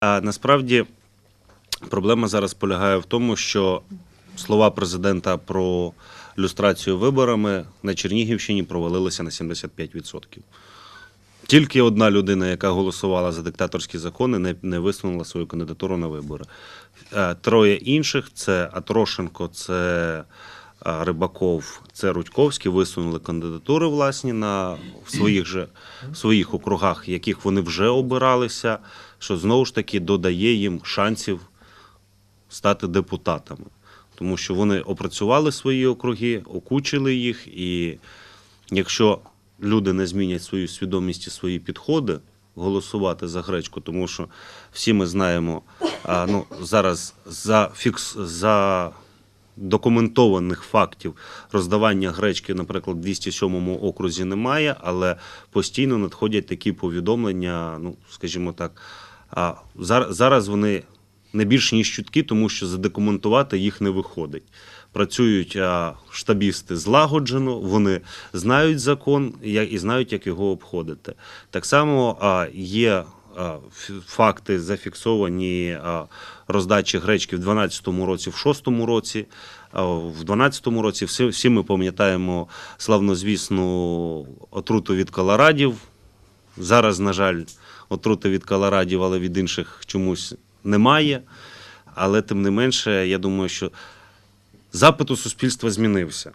А насправді проблема зараз полягає в тому, що слова президента про люстрацію виборами на Чернігівщині провалилися на 75%. Тільки одна людина, яка голосувала за диктаторські закони, не, не висунула свою кандидатуру на вибори. Е, Троє інших це Атрошенко, це Рибаков, це Рудьковський, висунули кандидатури власні на в своїх же в своїх округах, яких вони вже обиралися, що знову ж таки додає їм шансів стати депутатами. Тому що вони опрацювали свої округи, окучили їх, і якщо люди не змінять свою свідомість і свої підходи, голосувати за гречку, тому що всі ми знаємо, ну, зараз за фікс за документованих фактів роздавання гречки, наприклад, в 207 окрузі немає, але постійно надходять такі повідомлення, ну, скажімо так, а, зараз вони не більш ніж чутки, тому що задокументувати їх не виходить. Працюють штабісти злагоджено, вони знають закон і знають, як його обходити. Так само є факти зафіксовані роздачі гречки в 12-му році, в 6-му році. В 12-му році всі, всі ми пам'ятаємо славнозвісну отруту від колорадів. Зараз, на жаль, отрути від колорадів, але від інших чомусь немає. Але тим не менше, я думаю, що запит у суспільства змінився.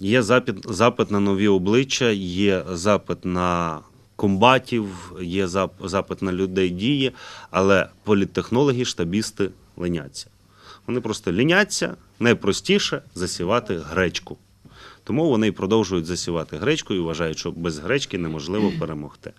Є запит, запит на нові обличчя, є запит на комбатів, є запит на людей дії, але політтехнологи, штабісти леняться. Вони просто ліняться, найпростіше засівати гречку. Тому вони продовжують засівати гречку і вважають, що без гречки неможливо перемогти.